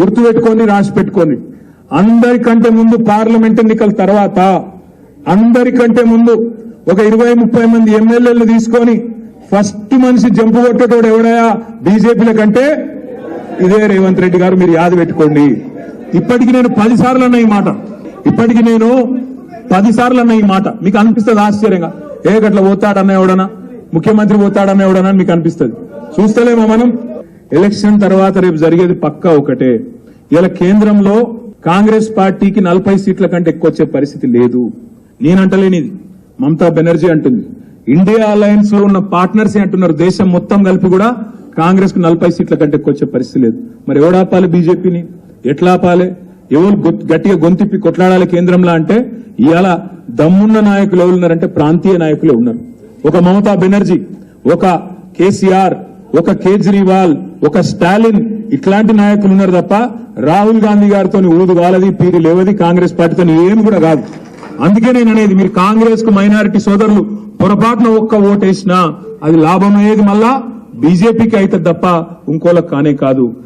గుర్తు పెట్టుకొని రాసి పెట్టుకొని అందరికంటే ముందు పార్లమెంట్ ఎన్నికల తర్వాత అందరికంటే ముందు ఒక ఇరవై ముప్పై మంది ఎమ్మెల్యేలు తీసుకొని ఫస్ట్ మనిషి జంపు కొట్టేటోడు ఎవడయా బీజేపీల కంటే ఇదే రేవంత్ రెడ్డి గారు మీరు యాద పెట్టుకోండి. ఇప్పటికి నేను పది సార్లు అన్న ఈ మాట. ఇప్పటికి నేను పది సార్లు అన్న ఈ మాట. మీకు అనిపిస్తుంది ఆశ్చర్యంగా? ఏ గట్ల పోతాడన్న ఎవడనా ముఖ్యమంత్రి పోతాడన్న ఎవడనా మీకు అనిపిస్తుంది. చూస్తలేమో మనం? ఎలక్షన్ తర్వాత రేపు జరిగేది పక్కా ఒకటే. ఇలా కేంద్రంలో కాంగ్రెస్ పార్టీకి నలభై సీట్ల కంటే ఎక్కువ వచ్చే పరిస్థితి లేదు. నేనంటలేనిది మమతా బెనర్జీ అంటుంది. ఇండియా అలయన్స్లో ఉన్న పార్ట్నర్స్ అంటున్నారు. దేశం మొత్తం కలిపి కూడా కాంగ్రెస్కు నలభై సీట్ల కంటే ఎక్కువ వచ్చే పరిస్థితి లేదు. మరి ఎవడాపాలి బీజేపీని? ఎట్లాపాలి ఎవరు గట్టిగా గొంతిప్పి కొట్లాడాలి కేంద్రంలో అంటే ఇవాళ దమ్మున్న నాయకులు ఎవరు ఉన్నారంటే ప్రాంతీయ నాయకులే ఉన్నారు. ఒక మమతా బెనర్జీ ఒక కేసీఆర్ ఒక కేజ్రీవాల్ ఒక స్టాలిన్ ఇట్లాంటి నాయకులు ఉన్నారు తప్ప రాహుల్ గాంధీ గారితో ఊదు కాలది పీరి లేవది కాంగ్రెస్ పార్టీతో ఏం కూడా కాదు. అందుకే నేను అనేది మీరు కాంగ్రెస్కు మైనారిటీ సోదరులు పొరపాటున ఒక్క ఓటేసినా అది లాభం అనేది మళ్ళా బీజేపీకి అయితే తప్ప ఇంకోలకు కానే కాదు.